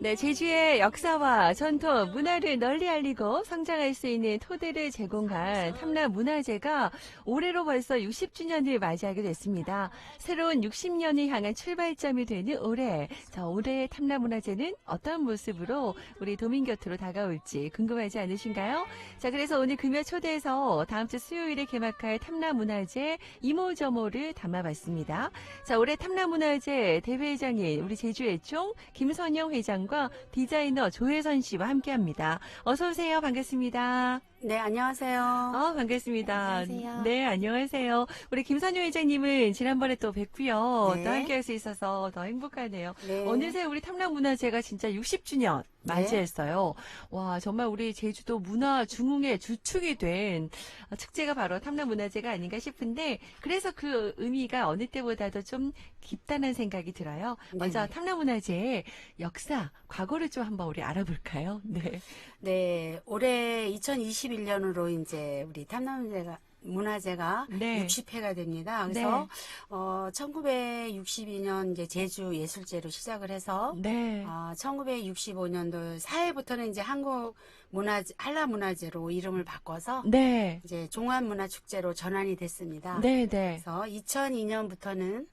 네, 제주의 역사와 전통, 문화를 널리 알리고 성장할 수 있는 토대를 제공한 탐라 문화재가 올해로 벌써 60주년을 맞이하게 됐습니다. 새로운 60년을 향한 출발점이 되는 올해. 자, 올해의 탐라 문화재는 어떤 모습으로 우리 도민 곁으로 다가올지 궁금하지 않으신가요? 자, 그래서 오늘 금요 초대해서 다음 주 수요일에 개막할 탐라 문화재 이모저모를 담아봤습니다. 자, 올해 탐라 문화재 대회장인 우리 제주애총 김선영 회장 과 디자이너 조혜선 씨와 함께합니다. 어서 오세요. 반갑습니다. 네, 안녕하세요. 아, 반갑습니다. 안녕하세요. 네, 안녕하세요. 우리 김선영 회장님은 지난번에 또 뵙고요. 네. 또 함께 할 수 있어서 더 행복하네요. 네. 어느새 우리 탐락문화재가 진짜 60주년 맞이했어요. 와, 정말 우리 제주도 문화 중흥의 주축이 된 축제가 바로 탐락문화재가 아닌가 싶은데, 그래서 그 의미가 어느 때보다도 좀 깊다는 생각이 들어요. 먼저 네네. 탐락문화재의 역사, 과거를 좀 한번 우리 알아볼까요? 네. 네, 올해 2021년으로 이제 우리 탐남문화재가 문화재가 네. 60회가 됩니다. 그래서 어 1962년 이제 제주 예술제로 시작을 해서 네. 어, 1965년도 4회부터는 이제 한국 문화재 한라 문화재로 이름을 바꿔서 네. 이제 종합 문화 축제로 전환이 됐습니다. 네, 네. 그래서 2002년부터는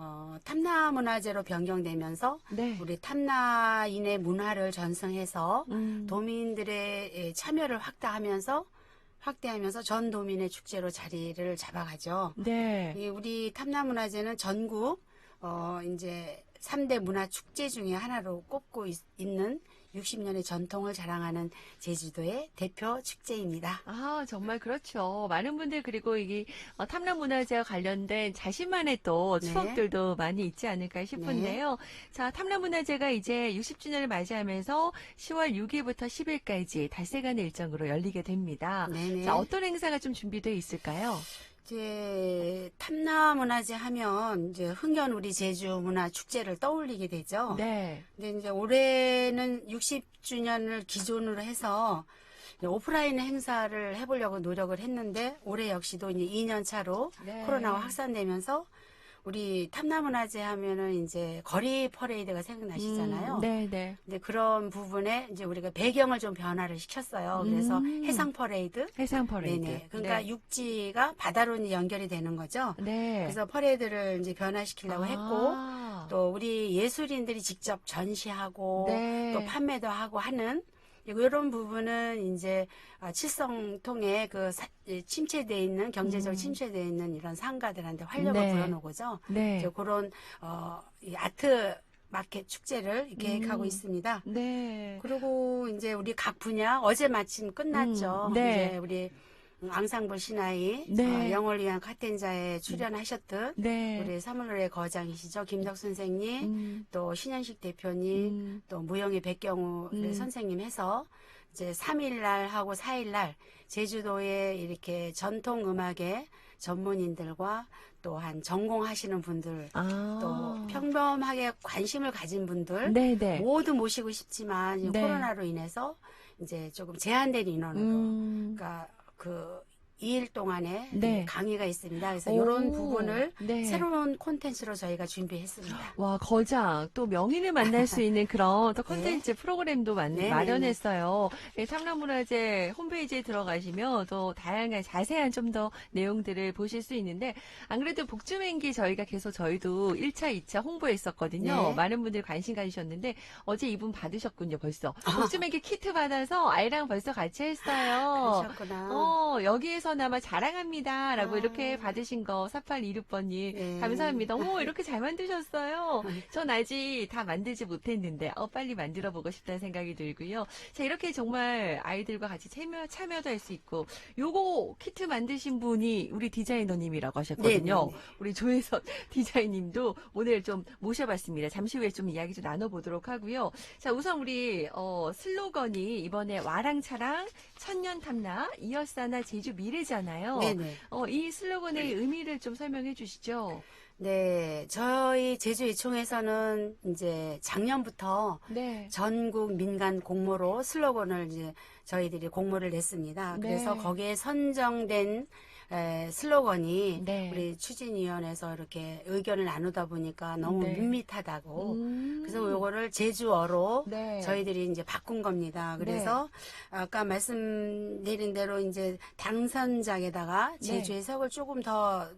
어, 탐나 문화재로 변경되면서 네. 우리 탐나인의 문화를 전승해서 음. 도민들의 예, 참여를 확대하면서 확대하면서 전 도민의 축제로 자리를 잡아가죠. 네. 이 우리 탐나 문화제는 전국 어 이제 3대 문화 축제 중에 하나로 꼽고 있, 는 60년의 전통을 자랑하는 제주도의 대표 축제입니다. 아, 정말 그렇죠. 많은 분들 그리고 이게 어, 탐락문화재와 관련된 자신만의 또 네. 추억들도 많이 있지 않을까 싶은데요. 자, 탐락문화재가 이제 60주년을 맞이하면서 10월 6일부터 10일까지 닷새간의 일정으로 열리게 됩니다. 네네. 자, 어떤 행사가 좀 준비되어 있을까요? 이제 탐나문화제 하면 이제 흥년 우리 제주 문화 축제를 떠올리게 되죠. 네. 근데 이제 올해는 60주년을 기준으로 해서 오프라인 행사를 해보려고 노력을 했는데 올해 역시도 이제 2년 차로 네. 코로나가 확산되면서 우리 탐나문화제 하면은 이제 거리 퍼레이드가 생각나시잖아요. 음, 네, 네. 근데 그런 부분에 이제 우리가 배경을 좀 변화를 시켰어요. 그래서 음. 해상 퍼레이드. 해상 퍼레이드. 네네. 그러니까 네. 육지가 바다로 연결이 되는 거죠. 네. 그래서 퍼레이드를 이제 변화시키려고 했고 아. 또 우리 예술인들이 직접 전시하고 네. 또 판매도 하고 하는 이런 부분은 이제 아, 칠성통에 그 침체돼 있는 경제적으로 음. 침체돼 있는 이런 상가들한테 활력을 네. 불어넣고죠. 네. 이제 그런 어, 이 아트 마켓 축제를 계획하고 음. 있습니다. 네. 그리고 이제 우리 각 분야 어제 마침 끝났죠. 음, 네. 이제 우리 앙상블 신하이 네. 어, 영어를 위한 카텐자에 출연하셨던 네. 우리 사물노래 거장이시죠. 김덕 선생님, 음, 또 신현식 대표님, 음. 또 무영의 백경우 음. 선생님 해서 이제 3일날 하고 4일날 제주도에 이렇게 전통 음악의 전문인들과 또한 전공하시는 분들 아. 또 평범하게 관심을 가진 분들 네네. 모두 모시고 싶지만 네. 코로나로 인해서 이제 조금 제한된 인원으로 음. 그러니까 그 2일 동안에 네. 강의가 있습니다. 그래서 오. 이런 부분을 네. 새로운 콘텐츠로 저희가 준비했습니다. 와, 거장, 또 명인을 만날 수 있는 그런 또 콘텐츠 프로그램도 만, 네, 네, 마련했어요. 예, 탐락문화재 홈페이지에 들어가시면 또 다양한 자세한 좀 더 내용들을 보실 수 있는데, 안 그래도 복주맨기 저희가 계속 저희도 1차, 2차 홍보했었거든요. 네. 많은 분들이 관심 가지셨는데, 어제 이분 받으셨군요, 벌써. 복주맨기 키트 받아서 아이랑 벌써 같이 했어요. 그러셨구나. 어, 여기에서 나마 자랑합니다. 라고 아. 이렇게 받으신 거, 4826번님. 네. 감사합니다. 오, 이렇게 잘 만드셨어요. 전 아직 다 만들지 못했는데, 어, 빨리 만들어 보고 싶다는 생각이 들고요. 자, 이렇게 정말 아이들과 같이 참여, 참여도 할 수 있고, 요거 키트 만드신 분이 우리 디자이너님이라고 하셨거든요. 네, 네, 네. 우리 조혜선 디자이님도 오늘 좀 모셔봤습니다. 잠시 후에 좀 이야기 좀 나눠보도록 하고요. 자, 우선 우리, 어, 슬로건이 이번에 와랑차랑 천년 탐나, 이어싸나 제주 미래 잖아요. 네네. 어, 이 슬로건의 의미를 좀 설명해 주시죠. 네, 저희 제주이총에서는 이제 작년부터 네. 전국 민간 공모로 슬로건을 이제 저희들이 공모를 냈습니다. 네. 그래서 거기에 선정된 에, 슬로건이 네. 우리 추진위원회에서 이렇게 의견을 나누다 보니까 너무 네. 밋밋하다고 음. 그래서 요거를 제주어로 네. 저희들이 이제 바꾼 겁니다. 그래서 아까 말씀드린 대로 이제 당선작에다가 네. 제주의 석을 조금 더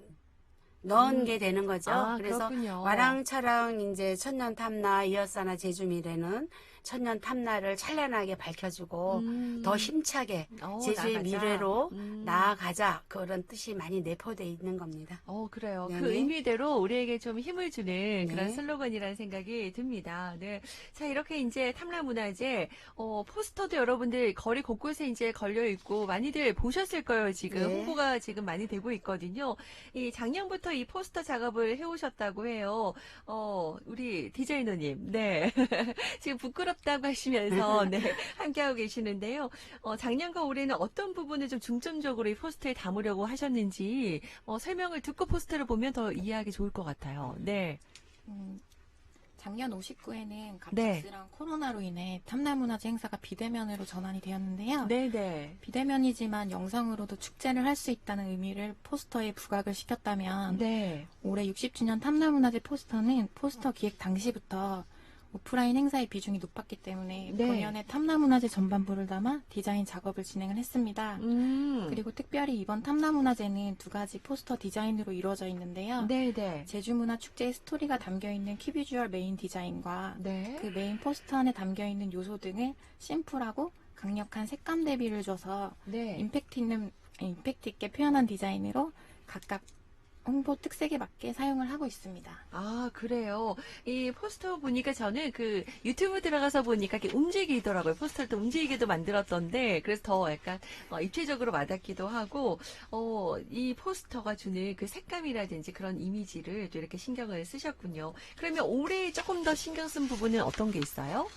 넣은 음. 게 되는 거죠. 아, 그래서 그렇군요. 와랑차랑 이제 천년 탐나 이어사나 제주미래는 천년 탐나를 찬란하게 밝혀주고 음. 더 힘차게 어, 제주의 나아가자. 미래로 음. 나아가자 그런 뜻이 많이 내포돼 있는 겁니다. 어, 그래요. 네네. 그 의미대로 우리에게 좀 힘을 주는 그런 네. 슬로건이라는 생각이 듭니다. 네. 자, 이렇게 이제 탐라 문화재, 어, 포스터도 여러분들 거리 곳곳에 이제 걸려 있고 많이들 보셨을 거예요, 지금. 네. 홍보가 지금 많이 되고 있거든요. 이 작년부터 이 포스터 작업을 해오셨다고 해요. 어, 우리 디자이너님. 네. 지금 부끄 럽다고 하시면서, 네. 함께하고 계시는데요. 어, 작년과 올해는 어떤 부분을 좀 중점적으로 이 포스터에 담으려고 하셨는지 어, 설명을 듣고 포스터를 보면 더 이해하기 좋을 것 같아요. 네. 음, 작년 59회는 네. 갑작스런 코로나로 인해 탐나문화재 행사가 비대면으로 전환이 되었는데요. 네네. 비대면이지만 영상으로도 축제를 할 수 있다는 의미를 포스터에 부각을 시켰다면 네. 올해 60주년 탐나문화재 포스터는 포스터 기획 당시부터 오프라인 행사의 비중이 높았기 때문에 네. 본연의 탐나문화재 전반부를 담아 디자인 작업을 진행을 했습니다. 음. 그리고 특별히 이번 탐나문화재는 두 가지 포스터 디자인으로 이루어져 있는데요. 네네. 제주문화 축제의 스토리가 담겨있는 키비주얼 메인 디자인과 네. 그 메인 포스터 안에 담겨있는 요소 등을 심플하고 강력한 색감 대비를 줘서 네. 임팩트 있는 임팩트 있게 표현한 디자인으로 각각 홍보 특색에 맞게 사용을 하고 있습니다. 아, 그래요. 이 포스터 보니까 저는 그 유튜브 들어가서 보니까 이렇게 움직이더라고요. 포스터를 또 움직이게도 만들었던데, 그래서 더 약간 어, 입체적으로 와닿기도 하고, 어, 이 포스터가 주는 그 색감이라든지 그런 이미지를 또 이렇게 신경을 쓰셨군요. 그러면 올해 조금 더 신경 쓴 부분은 어떤 게 있어요?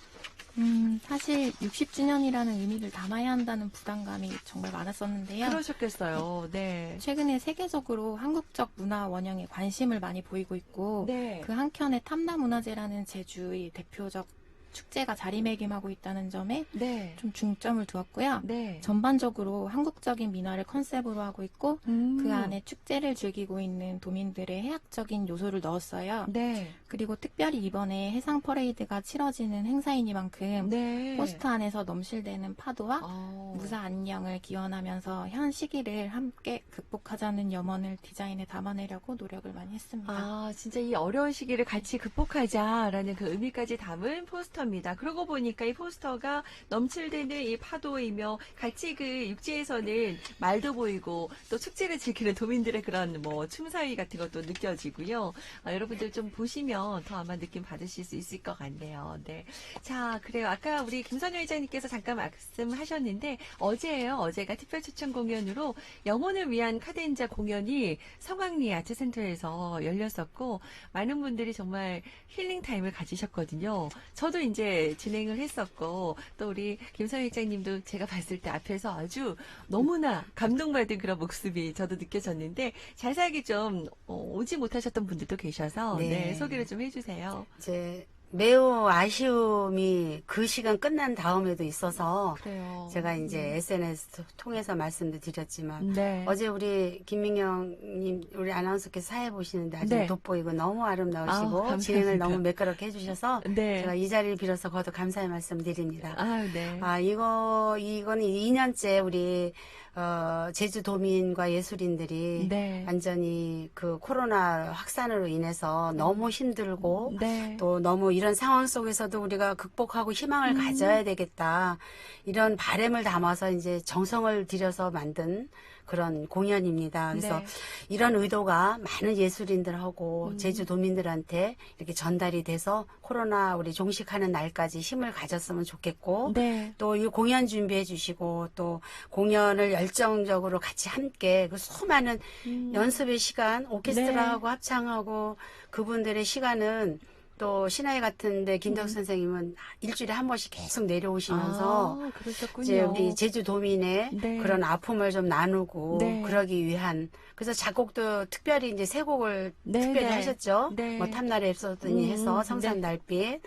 음, 사실 60주년이라는 의미를 담아야 한다는 부담감이 정말 많았었는데요. 그러셨겠어요. 네. 최근에 세계적으로 한국적 문화 원형에 관심을 많이 보이고 있고 네. 그 한켠에 탐나 문화재라는 제주의 대표적 축제가 자리매김하고 있다는 점에 네. 좀 중점을 두었고요. 네. 전반적으로 한국적인 민화를 컨셉으로 하고 있고 음. 그 안에 축제를 즐기고 있는 도민들의 해학적인 요소를 넣었어요. 네. 그리고 특별히 이번에 해상 퍼레이드가 치러지는 행사이니만큼 네. 포스터 안에서 넘실대는 파도와 어. 무사 안녕을 기원하면서 현 시기를 함께 극복하자는 염원을 디자인에 담아내려고 노력을 많이 했습니다. 아, 진짜 이 어려운 시기를 같이 극복하자라는 그 의미까지 담은 포스터 입니다. 그러고 보니까 이 포스터가 넘칠대는 이 파도이며 같이 그 육지에서는 말도 보이고 또 축제를 즐기는 도민들의 그런 뭐 춤사위 같은 것도 느껴지고요. 아, 여러분들 좀 보시면 더 아마 느낌 받으실 수 있을 것 같네요. 네. 자, 그래요. 아까 우리 김선영 회장님께서 잠깐 말씀하셨는데 어제예요. 어제가 특별 추천 공연으로 영혼을 위한 카덴자 공연이 성황리 아트센터에서 열렸었고 많은 분들이 정말 힐링 타임을 가지셨거든요. 저도 이제 진행을 했었고 또 우리 김선영 회장님도 제가 봤을 때 앞에서 아주 너무나 감동받은 그런 모습이 저도 느껴졌는데 자세하게 좀 어, 오지 못하셨던 분들도 계셔서 네. 네, 소개를 좀 해주세요. 이제 매우 아쉬움이 그 시간 끝난 다음에도 있어서 그래요. 제가 이제 SNS 통해서 말씀도 드렸지만 네. 어제 우리 김민경님 우리 아나운서께서 사회 보시는데 아주 네. 돋보이고 너무 아름다우시고 아우. 진행을 너무 매끄럽게 해주셔서 네. 제가 이 자리를 빌어서 거듭 감사의 말씀드립니다. 아, 네. 아 이거 이거는 2년째 우리 어, 제주도민과 예술인들이 네. 완전히 그 코로나 확산으로 인해서 너무 힘들고 네. 또 너무 이런 상황 속에서도 우리가 극복하고 희망을 음. 가져야 되겠다. 이런 바램을 담아서 이제 정성을 들여서 만든 그런 공연입니다. 그래서 네. 이런 의도가 많은 예술인들하고 음. 제주도민들한테 이렇게 전달이 돼서 코로나 우리 종식하는 날까지 힘을 가졌으면 좋겠고 네. 또이 공연 준비해 주시고 또 공연을 열정적으로 같이 함께 그 수많은 음. 연습의 시간, 오케스트라하고 합창하고 그분들의 시간은 또 신화회 같은데 김덕 선생님은 일주일에 한 번씩 계속 내려오시면서 아. 이제 우리 제주 도민의 네. 그런 아픔을 좀 나누고 네. 그러기 위한 그래서 작곡도 특별히 이제 세 곡을 네, 특별히 네. 하셨죠. 네. 뭐 탐나래 앱소드니 음, 해서 성산 네. 달빛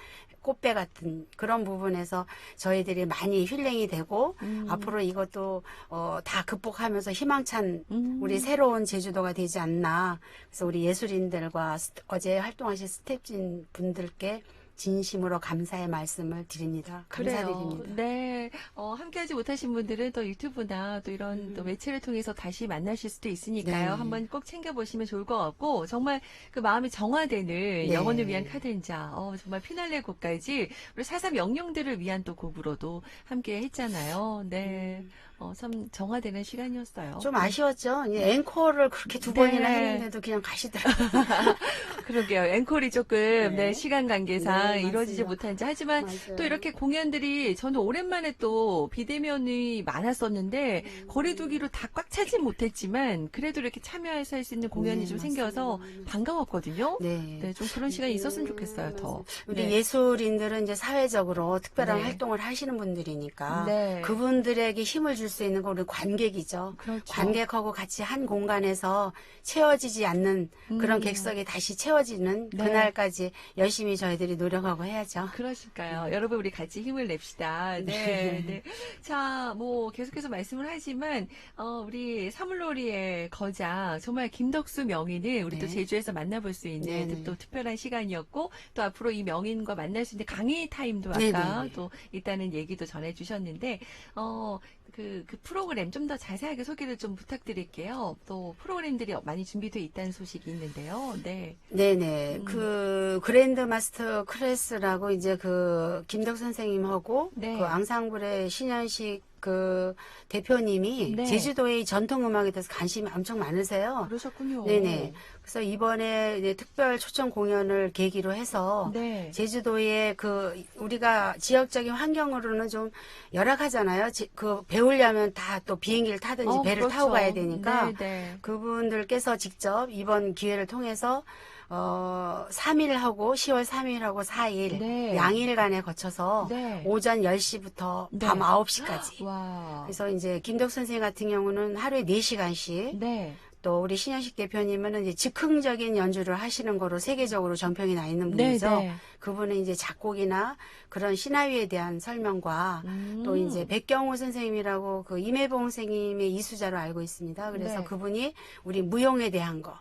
꽃배 같은 그런 부분에서 저희들이 많이 힐링이 되고 음. 앞으로 이것도 어, 다 극복하면서 희망찬 음. 우리 새로운 제주도가 되지 않나. 그래서 우리 예술인들과 스- 어제 활동하신 스태프진 분들께 진심으로 감사의 말씀을 드립니다. 감사드립니다. 그래요. 네. 어, 함께하지 못하신 분들은 또 유튜브나 또 이런 음. 또 매체를 통해서 다시 만나실 수도 있으니까요. 네. 한번 꼭 챙겨보시면 좋을 것 같고, 정말 그 마음이 정화되는 네. 영혼을 위한 카덴자, 어, 정말 피날레 곡까지 우리 사삼 영령들을 위한 또 곡으로도 함께 했잖아요. 네. 어, 참 정화되는 시간이었어요. 음. 좀 아쉬웠죠. 이 앵콜을 그렇게 두 네. 번이나 했는데도 그냥 가시더라고요. 그러게요. 앵콜이 조금, 네. 네, 시간 관계상 네, 이루어지지 맞습니다. 못한지. 하지만 맞아요. 또 이렇게 공연들이 저는 오랜만에 또 비대면이 많았었는데 음. 거리두기로 다 꽉 차진 못했지만 그래도 이렇게 참여해서 할 수 있는 공연이 네, 좀 생겨서 맞습니다. 반가웠거든요. 네. 네, 좀 그런 시간이 있었으면 좋겠어요, 더. 우리 네. 예술인들은 이제 사회적으로 특별한 네. 활동을 하시는 분들이니까 네. 그분들에게 힘을 줄 수 있는 건 우리 관객이죠. 그렇죠. 관객하고 같이 한 공간에서 채워지지 않는 그런 음. 객석이 다시 채워지는 네. 그날까지 열심히 저희들이 노력하고 해야죠. 그러실까요? 여러분 우리 같이 힘을 냅시다. 네, 네. 네. 자, 뭐 계속해서 말씀을 하지만 어, 우리 사물놀이의 거장 정말 김덕수 명인을 우리 또 네. 제주에서 만나볼 수 있는 네, 네. 또 특별한 시간이었고 또 앞으로 이 명인과 만날 수 있는 강의 타임도 아까 네, 네, 네. 또 있다는 얘기도 전해주셨는데 어. 그, 그 프로그램 좀 더 자세하게 소개를 좀 부탁드릴게요. 또 프로그램들이 많이 준비되어 있다는 소식이 있는데요. 네. 네네. 음. 그 그랜드 마스터 클래스라고 이제 그 김덕 선생님하고 네. 그 앙상블의 신현식 그 대표님이 네. 제주도의 전통 음악에 대해서 관심이 엄청 많으세요. 그러셨군요. 네네. 그래서 이번에 이제 특별 초청 공연을 계기로 해서 네. 제주도의 그 우리가 지역적인 환경으로는 좀 열악하잖아요. 지- 그 배우려면 다 또 비행기를 타든지 어, 배를 그렇죠. 타고 가야 되니까 네, 네. 그분들께서 직접 이번 기회를 통해서 어 3일하고 10월 3일하고 4일 네. 양일간에 거쳐서 네. 오전 10시부터 네. 밤 9시까지 와. 그래서 이제 김덕 선생님 같은 경우는 하루에 4시간씩 네. 또 우리 신현식 대표님은 이제 즉흥적인 연주를 하시는 거로 세계적으로 정평이 나 있는 분이죠. 네, 네. 그분은 이제 작곡이나 그런 신화위에 대한 설명과 음. 또 이제 백경호 선생님이라고 그 임혜봉 선생님의 이수자로 알고 있습니다. 그래서 네. 그분이 우리 무용에 대한 거,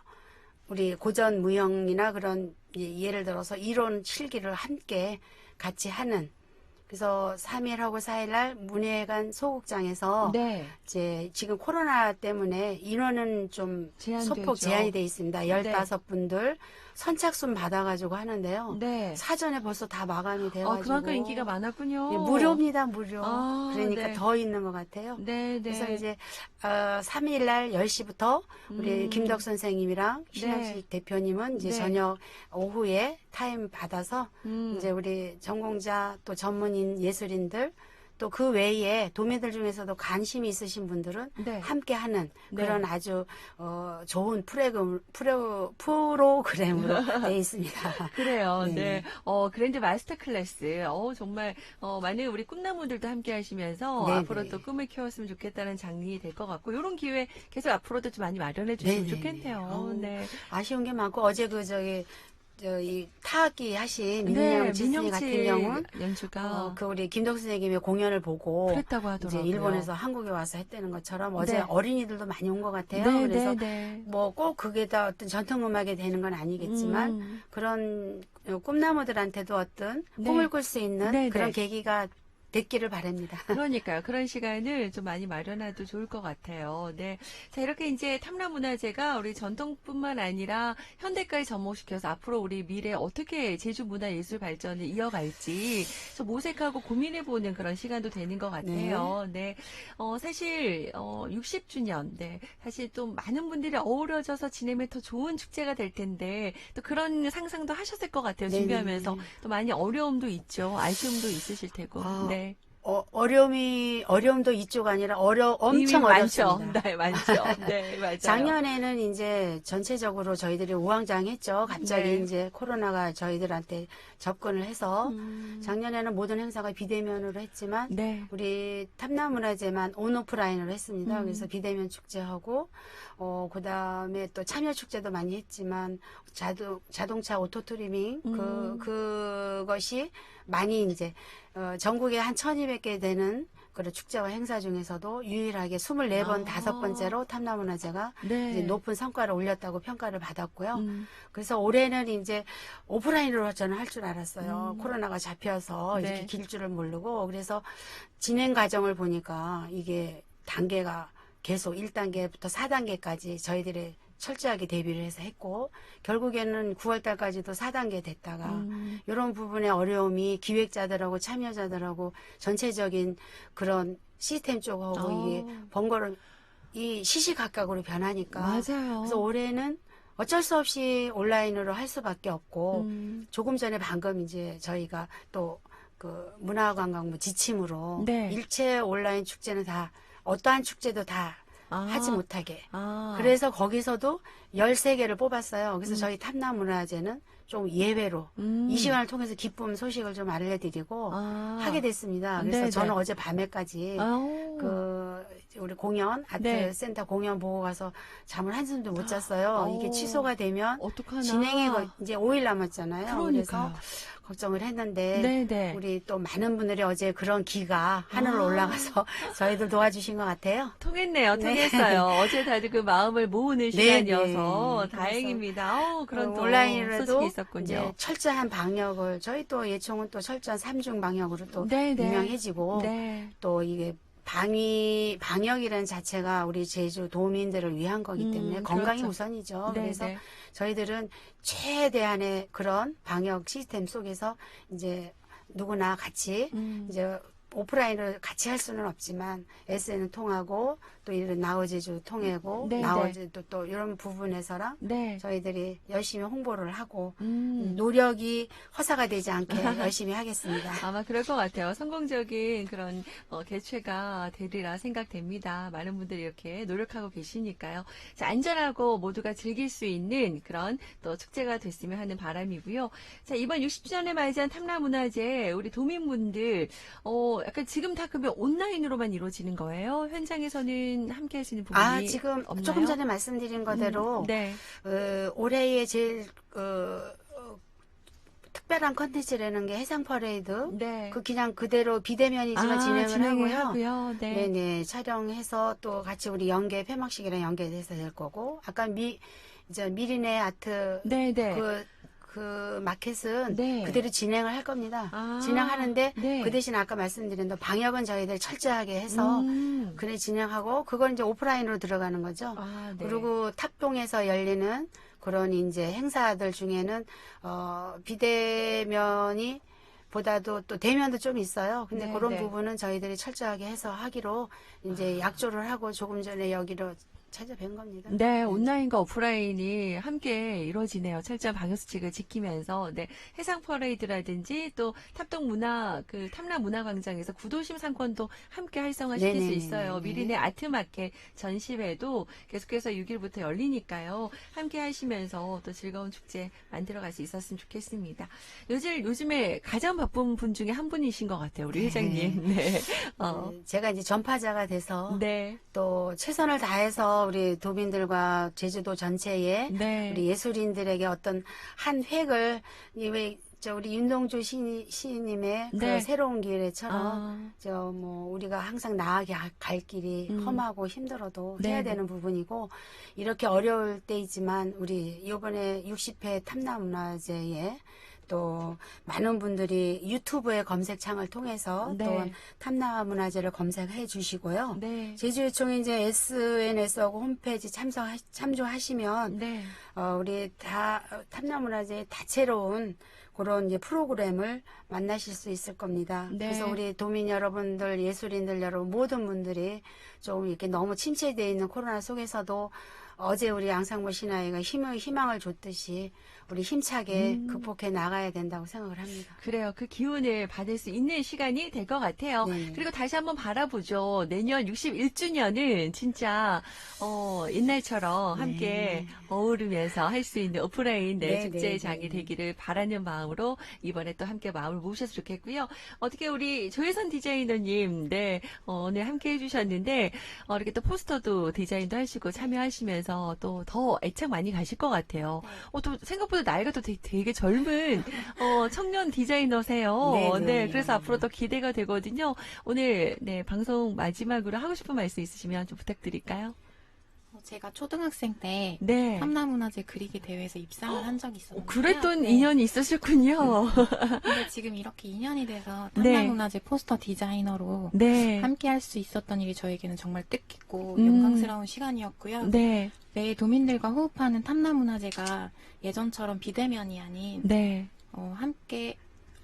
우리 고전 무용이나 그런 예- 예를 들어서 이론 실기를 함께 같이 하는 그래서 3일하고 4일 날 문예관 소극장에서 네. 이제 지금 코로나 때문에 인원은 좀 제한되죠. 소폭 제한이 돼 있습니다. 네. 15분들 선착순 받아가지고 하는데요. 네. 사전에 벌써 다 마감이 어, 돼가지고 그만큼 인기가 많았군요. 예, 무료입니다, 무료. 아, 그러니까 네. 더 있는 것 같아요. 네, 네. 그래서 이제 어, 3일 날 10시부터 우리 음. 김덕 선생님이랑 신현식 대표님은 이제 네. 저녁 오후에 타임 받아서 음. 이제 우리 전공자 또 전문인 예술인들 또 그 외에 도매들 중에서도 관심이 있으신 분들은 네. 함께 하는 네. 그런 아주 어, 좋은 프로그램, 프로, 프로그램으로 되어 있습니다. 그래요. 네. 네. 어, 그랜드 마스터 클래스. 어, 정말, 어, 많은 우리 꿈나무들도 함께 하시면서 네네. 앞으로 또 꿈을 키웠으면 좋겠다는 장이 될 것 같고, 이런 기회 계속 앞으로도 좀 많이 마련해 주시면 네네. 좋겠네요. 어우, 네. 아쉬운 게 많고 어제 그 저기 저이 타악기 하신 네, 민영 지순이 같은 민영치 경우는 연주가 어, 그 우리 김덕 선생님의 공연을 보고 그랬다고 이제 하더라고요. 일본에서 한국에 와서 했다는 것처럼 어제 네. 어린이들도 많이 온 것 같아요. 네, 그래서 네, 네. 뭐꼭 그게 다 어떤 전통 음악이 되는 건 아니겠지만 음. 그런 어, 꿈나무들한테도 어떤 네. 꿈을 꿀 수 있는 네, 그런 네. 계기가 됐기를 바랍니다. 그러니까요. 그런 시간을 좀 많이 마련해도 좋을 것 같아요. 네. 자, 이렇게 이제 탐라문화재가 우리 전통뿐만 아니라 현대까지 접목시켜서 앞으로 우리 미래에 어떻게 제주 문화 예술 발전을 이어갈지 좀 모색하고 고민해보는 그런 시간도 되는 것 같아요. 네. 어, 사실, 어, 60주년. 네. 사실 또 많은 분들이 어우러져서 지내면 더 좋은 축제가 될 텐데 또 그런 상상도 하셨을 것 같아요. 준비하면서. 또 많이 어려움도 있죠. 아쉬움도 있으실 테고. 아, 네. 어, 어려움이 어려움도 이쪽 아니라 어려 엄청 많죠. 어렵습니다. 네, 많죠. 네, 맞아요. 작년에는 이제 전체적으로 저희들이 우왕좌왕했죠. 갑자기 네. 이제 코로나가 저희들한테 접근을 해서 음, 작년에는 모든 행사가 비대면으로 했지만 네. 우리 탐나문화재만 온오프라인으로 했습니다. 음. 그래서 비대면 축제하고 어 그다음에 또 참여 축제도 많이 했지만 자동 자동차 오토 트리밍 음. 그 그것이 많이 이제 어, 전국에 한 1200개 되는 그런 축제와 행사 중에서도 유일하게 24번 아. 다섯 번째로 탐나문화제가 네. 이제 높은 성과를 올렸다고 평가를 받았고요. 음. 그래서 올해는 이제 오프라인으로 저는 할 줄 알았어요. 음. 코로나가 잡혀서 네. 이렇게 길 줄을 모르고 그래서 진행 과정을 보니까 이게 단계가 계속 1단계부터 4단계까지 저희들이 철저하게 대비를 해서 했고 결국에는 9월 달까지도 4단계 됐다가 음. 이런 부분의 어려움이 기획자들하고 참여자들하고 전체적인 그런 시스템 쪽하고 어. 이게 번거로움 이 시시각각으로 변하니까 맞아요. 그래서 올해는 어쩔 수 없이 온라인으로 할 수밖에 없고 음. 조금 전에 방금 이제 저희가 또 그 문화관광부 지침으로 네. 일체 온라인 축제는 다 어떠한 축제도 다 아. 하지 못하게 아. 그래서 거기서도 13개를 뽑았어요. 그래서 음. 저희 탐나문화제는 좀 예외로 음. 이 시간을 통해서 기쁨 소식을 좀 알려드리고 아. 하게 됐습니다. 그래서 네네. 저는 어제 밤에까지 아우. 그 우리 공연 아트 네. 센터 공연 보고 가서 잠을 한숨도 못 잤어요. 오. 이게 취소가 되면 어떡하나. 진행이 거- 이제 5일 남았잖아요. 그래서 그러니까요. 걱정을 했는데 네네. 우리 또 많은 분들이 어제 그런 기가 하늘로 아. 올라가서 저희들 도와주신 것 같아요. 통했네요. 네. 통했어요. 어제 다들 그 마음을 모으는 네, 시간이어서 네. 다행입니다. 어, 그런 어, 또 온라인으로도 있었군요. 철저한 방역을 저희 또 예총은 또 철저한 삼중 방역으로 또 네네. 유명해지고 네. 또 이게 방위 방역이라는 자체가 우리 제주 도민들을 위한 거기 음, 때문에 건강이 그렇죠. 우선이죠. 네, 그래서 네. 저희들은 최대한의 그런 방역 시스템 속에서 이제 누구나 같이 음. 이제 오프라인을 같이 할 수는 없지만 SN은 통하고 또 이런 나우제주 통하고 네, 나우제도 또 이런 부분에서랑 네. 저희들이 열심히 홍보를 하고 음. 노력이 허사가 되지 않게 열심히 하겠습니다. 아마 그럴 것 같아요. 성공적인 그런 어, 개최가 되리라 생각됩니다. 많은 분들이 이렇게 노력하고 계시니까요. 자, 안전하고 모두가 즐길 수 있는 그런 또 축제가 됐으면 하는 바람이고요. 자, 이번 60주년을 맞이한 탐라문화제 우리 도민분들 어, 약간 지금 다 그러면 온라인으로만 이루어지는 거예요? 현장에서는 함께 할수 있는 부분이 아 지금 없나요? 조금 전에 말씀드린 거대로 음, 네. 어, 올해의 제일 어, 어, 특별한 컨텐츠라는 게 해상 퍼레이드. 네. 그 그냥 그대로 비대면이지만 아, 진행을 진행을 하고요. 하고요. 네. 네네 촬영해서 또 같이 우리 연계 폐막식이랑 연계돼서 될 거고 아까 미 이제 미리네 아트 네, 네. 그, 그 마켓은 네. 그대로 진행을 할 겁니다. 아, 진행하는데 네. 그 대신 아까 말씀드린 대로 방역은 저희들 철저하게 해서 음. 그래 진행하고 그건 이제 오프라인으로 들어가는 거죠. 아, 네. 그리고 탑동에서 열리는 그런 이제 행사들 중에는 어 비대면이 보다도 또 대면도 좀 있어요. 근데 네, 그런 네. 부분은 저희들이 철저하게 해서 하기로 이제 약조를 하고 조금 전에 여기로 찾아뵌 겁니다. 네, 온라인과 오프라인이 함께 이루어지네요. 철저한 방역수칙을 지키면서, 네, 해상 퍼레이드라든지 또 탑동 문화, 그 탐라 문화광장에서 구도심 상권도 함께 활성화시킬 수 네네네. 있어요. 미리네 아트마켓 전시회도 계속해서 6일부터 열리니까요. 함께 하시면서 또 즐거운 축제 만들어갈 수 있었으면 좋겠습니다. 요즘, 요즘에 가장 바쁜 분 중에 한 분이신 것 같아요. 우리 네. 회장님. 네. 어. 네, 제가 이제 전파자가 돼서 네. 또 최선을 다해서 우리 도민들과 제주도 전체에 네. 우리 예술인들에게 어떤 한 획을 이왜 저 우리 윤동주 시, 시인님의 네. 그 새로운 길에처럼 아, 저뭐 우리가 항상 나아게 할- 갈 길이 음. 험하고 힘들어도 네, 해야 네. 되는 부분이고 이렇게 어려울 때이지만 우리 이번에 60회 탐나문화제에 또 많은 분들이 유튜브의 검색창을 통해서 네. 또 탐나문화제를 검색해 주시고요. 네. 제주요청이 이제 SNS하고 홈페이지 참석 참조하시면 네. 어, 우리 다 탐나 문화제 다채로운 그런 이제 프로그램을 만나실 수 있을 겁니다. 네. 그래서 우리 도민 여러분들, 예술인들 여러분 모든 분들이 좀 이렇게 너무 침체되어 있는 코로나 속에서도 어제 우리 양상모 신하이가 희망을 줬듯이 우리 힘차게 음. 극복해 나가야 된다고 생각을 합니다. 그래요. 그 기운을 받을 수 있는 시간이 될 것 같아요. 네. 그리고 다시 한번 바라보죠. 내년 61주년은 진짜 어, 옛날처럼 네. 함께 어우르면서 할 수 있는 오프라인 내 네, 축제 네, 장이 네. 되기를 바라는 마음으로 이번에 또 함께 마음을 모으셨으면 좋겠고요. 어떻게 우리 조혜선 디자이너님, 네, 어, 오늘 함께 해주셨는데 어, 이렇게 또 포스터도 디자인도 하시고 참여하시면서 또 더 애착 많이 가실 것 같아요. 어, 또 생각보다 생각보다 나이가 또 되게, 되게 젊은 어, 청년 디자이너세요. 네, 네, 네. 그래서 앞으로 더 기대가 되거든요. 오늘 네 방송 마지막으로 하고 싶은 말씀 있으시면 좀 부탁드릴까요? 어, 제가 초등학생 때 네. 탐나문화재 그리기 대회에서 입상을 한 적이 어, 있었는데 그랬던 인연이 있으셨군요. 근데 지금 이렇게 2년이 돼서 네. 탐나문화재 포스터 디자이너로 네. 함께 할 수 있었던 일이 저에게는 정말 뜻깊고 음. 영광스러운 시간이었고요. 네. 내 도민들과 호흡하는 탐나문화재가 예전처럼 비대면이 아닌 네. 어, 함께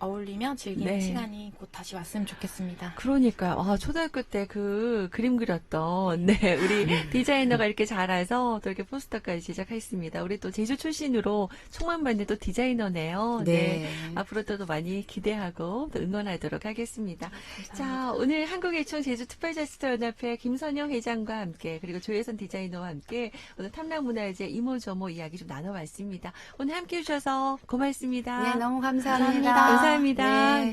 어울리며 즐기는 네. 시간이 곧 다시 왔으면 좋겠습니다. 그러니까요. 아, 초등학교 때 그 그림 그렸던, 네, 우리 디자이너가 이렇게 자라서 또 이렇게 포스터까지 제작했습니다. 우리 또 제주 출신으로 총만받는 또 디자이너네요. 네. 앞으로도 또 많이 기대하고 또 응원하도록 하겠습니다. 감사합니다. 자, 오늘 한국예총 제주 특별자치도연합회 김선영 회장과 함께 그리고 조혜선 디자이너와 함께 오늘 탐락문화재 이모저모 이야기 좀 나눠봤습니다. 오늘 함께 해주셔서 고맙습니다. 네, 너무 감사합니다. 감사합니다. 감사합니다. 네. 네.